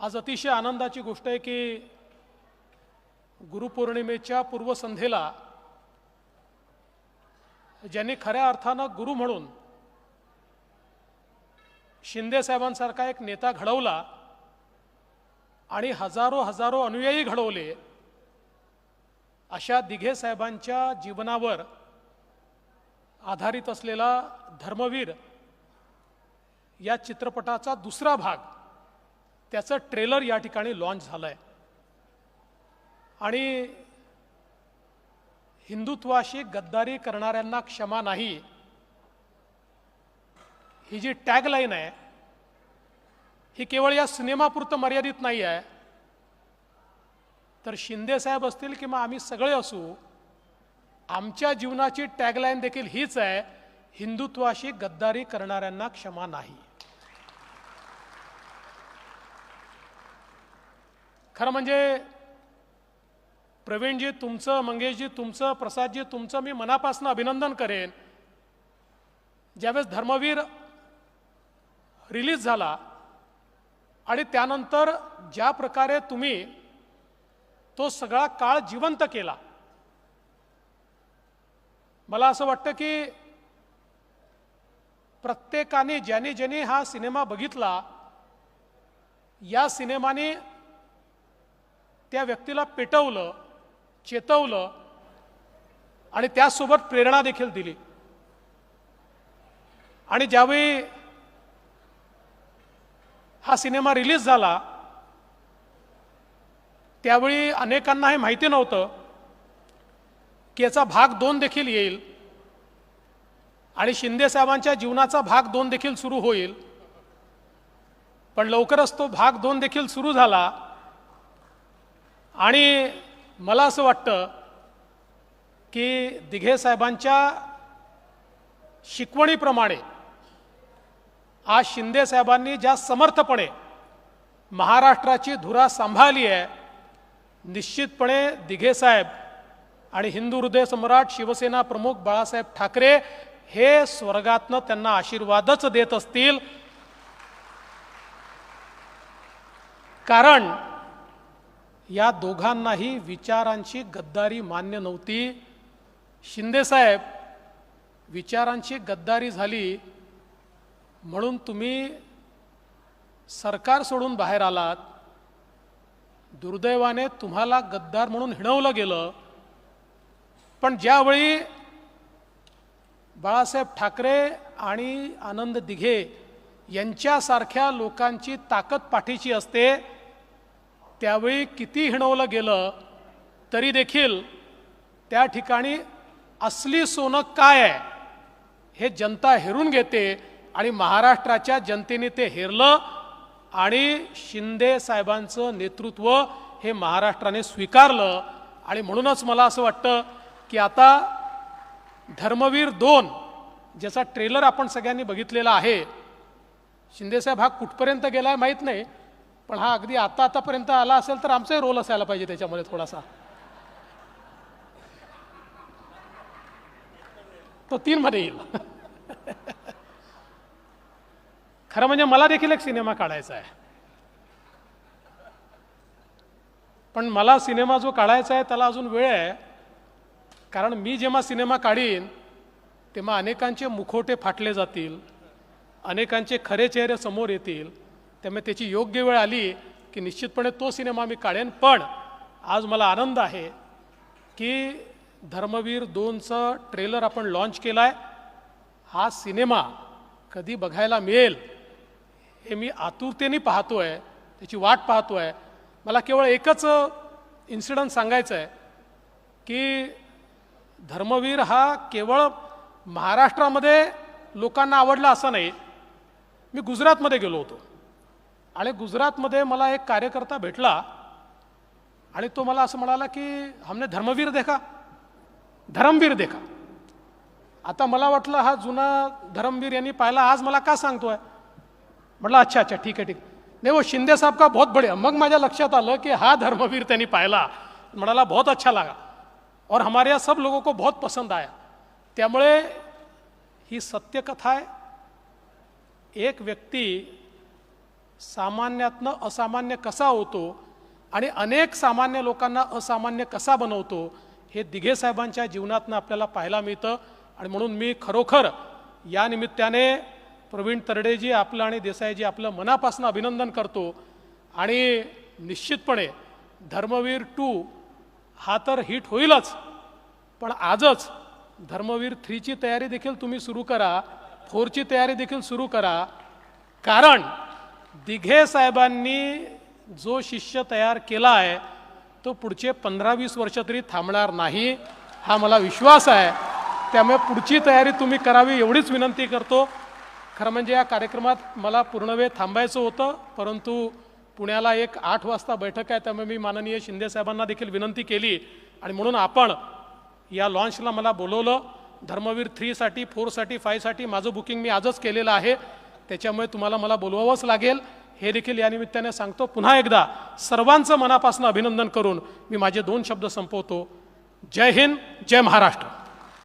आज अतिशय आनंदाची गोष्ट आहे की गुरुपौर्णिमेच्या पूर्वसंध्येला ज्यांनी खऱ्या अर्थानं गुरु म्हणून शिंदे साहेबांसारखा एक नेता घडवला आणि हजारो हजारो अनुयायी घडवले अशा दिघे साहेबांच्या जीवनावर आधारित असलेला धर्मवीर या चित्रपटाचा दुसरा भाग त्याचं ट्रेलर या ठिकाणी लॉन्च झालं आहे आणि हिंदुत्वाशी गद्दारी करणाऱ्यांना क्षमा नाही. ही जी टॅगलाईन आहे ही केवळ या सिनेमापुरतं मर्यादित नाही आहे. तर शिंदे साहेब असतील किंवा आम्ही सगळे असू आमच्या जीवनाची टॅगलाईन देखील हीच आहे हिंदुत्वाशी गद्दारी करणाऱ्यांना क्षमा नाही. खरं म्हणजे प्रवीणजी तुमचं मंगेशजी तुमचं प्रसादजी तुमचं मी मनापासून अभिनंदन करेन. ज्यावेळेस धर्मवीर रिलीज झाला आणि त्यानंतर ज्या प्रकारे तुम्ही तो सगळा काळ जिवंत केला मला असं वाटतं की प्रत्येकाने ज्याने ज्याने हा सिनेमा बघितला या सिनेमाने त्या व्यक्तीला पेटवलं चेतवलं आणि त्यासोबत प्रेरणा देखील दिली. आणि ज्यावेळी हा सिनेमा रिलीज झाला त्यावेळी अनेकांना हे माहिती नव्हतं की याचा भाग दोन देखील येईल आणि शिंदेसाहेबांच्या जीवनाचा भाग दोन देखील सुरू होईल. पण लवकरच तो भाग दोन देखील सुरू झाला. आणि मला असं वाटतं की दिघे साहेबांच्या शिकवणीप्रमाणे आज शिंदे साहेबांनी ज्या समर्थपणे महाराष्ट्राची धुरा सांभाळली आहे निश्चितपणे दिघे साहेब आणि हिंदू हृदय सम्राट शिवसेना प्रमुख बाळासाहेब ठाकरे हे स्वर्गातनं त्यांना आशीर्वादच देत असतील. कारण या दोघांनाही विचारांची गद्दारी मान्य नव्हती. शिंदेसाहेब विचारांची गद्दारी झाली. म्हणून तुम्ही सरकार सोडून बाहेर आलात. दुर्दैवाने तुम्हाला गद्दार म्हणून हिणवलं गेलं. पण ज्यावेळी बाळासाहेब ठाकरे आणि आनंद दिघे यांच्यासारख्या लोकांची ताकद पाठीची असते त्यावेळी किती हिणवलं गेलं तरी देखील त्या ठिकाणी असली सोनं काय आहे हे जनता हेरून घेते आणि महाराष्ट्राच्या जनतेने ते हेरलं आणि शिंदे साहेबांचं नेतृत्व हे महाराष्ट्राने स्वीकारलं. आणि म्हणूनच मला असं वाटतं की आता धर्मवीर दोन ज्याचा ट्रेलर आपण सगळ्यांनी बघितलेला आहे शिंदेसाहेब हा कुठपर्यंत गेला आहे माहीत नाही पण हा अगदी आता आतापर्यंत आला असेल तर आमचाही रोल असायला पाहिजे त्याच्यामध्ये थोडासा. तो तीनमध्ये येईल. खरं म्हणजे मला देखील एक सिनेमा काढायचा आहे. पण मला सिनेमा जो काढायचा आहे त्याला अजून वेळ आहे. कारण मी जेव्हा सिनेमा काढीन तेव्हा अनेकांचे मुखोटे फाटले जातील अनेकांचे खरे चेहरे समोर येतील त्यामुळे त्याची योग्य वेळ आली की निश्चितपणे तो सिनेमा मी काढेन. पण आज मला आनंद आहे की धर्मवीर दोनचं ट्रेलर आपण लॉन्च केला आहे हा सिनेमा कधी बघायला मिळेल हे मी आतुरतेने पाहतो आहे त्याची वाट पाहतो आहे मला केवळ एकच इन्सिडंट सांगायचं आहे की धर्मवीर हा केवळ महाराष्ट्रामध्ये लोकांना आवडला असं नाही. मी गुजरातमध्ये गेलो होतो. आणि गुजरातमध्ये मला एक कार्यकर्ता भेटला आणि तो मला असं म्हणाला की हमने धर्मवीर देखा धर्मवीर देखा. आता मला वाटलं हा जुना धर्मवीर यांनी पाहिला आज मला का सांगतोय? म्हटलं अच्छा अच्छा ठीक आहे ठीक नाही वो शिंदे साहेब का बहुत बढिया. मग माझ्या लक्षात आलं की हा धर्मवीर त्यांनी पाहिला. म्हणाला बहुत अच्छा लागा. और हमारे यहाँ सब लोगों को बहुत पसंद आया. त्यामुळे ही सत्यकथा आहे. एक व्यक्ती सामान्यातनं असामान्य कसा होतो आणि अनेक सामान्य लोकांना असामान्य कसा बनवतो हे दिघे साहेबांच्या जीवनातनं आपल्याला पाहायला मिळतं. आणि म्हणून मी खरोखर या निमित्ताने प्रवीण तरडेजी आपलं आणि देसाईजी आपलं मनापासून अभिनंदन करतो. आणि निश्चितपणे धर्मवीर टू हा तर हिट होईलच. पण आजच धर्मवीर थ्रीची तयारी देखील तुम्ही सुरू करा. फोरची तयारी देखील सुरू करा. कारण दिघे साहेबांनी जो शिष्य तयार केला आहे तो पुढचे पंधरा वीस वर्ष तरी थांबणार नाही हा मला विश्वास आहे. त्यामुळे पुढची तयारी तुम्ही करावी एवढीच विनंती करतो. खरं म्हणजे या कार्यक्रमात मला पूर्ण वेळ थांबायचं होतं परंतु पुण्याला एक आठ वाजता बैठक आहे त्यामुळे मी माननीय शिंदे साहेबांना देखील विनंती केली. आणि म्हणून आपण या लॉन्चला मला बोलवलं. धर्मवीर थ्रीसाठी फोरसाठी फायसाठी माझं बुकिंग मी आजच केलेलं आहे. त्याच्यामुळे तुम्हाला मला बोलवावंच लागेल. हे देखील या निमित्ताने सांगतो. पुन्हा एकदा सर्वांचं मनापासून अभिनंदन करून मी माझे दोन शब्द संपवतो. जय हिंद जय महाराष्ट्र.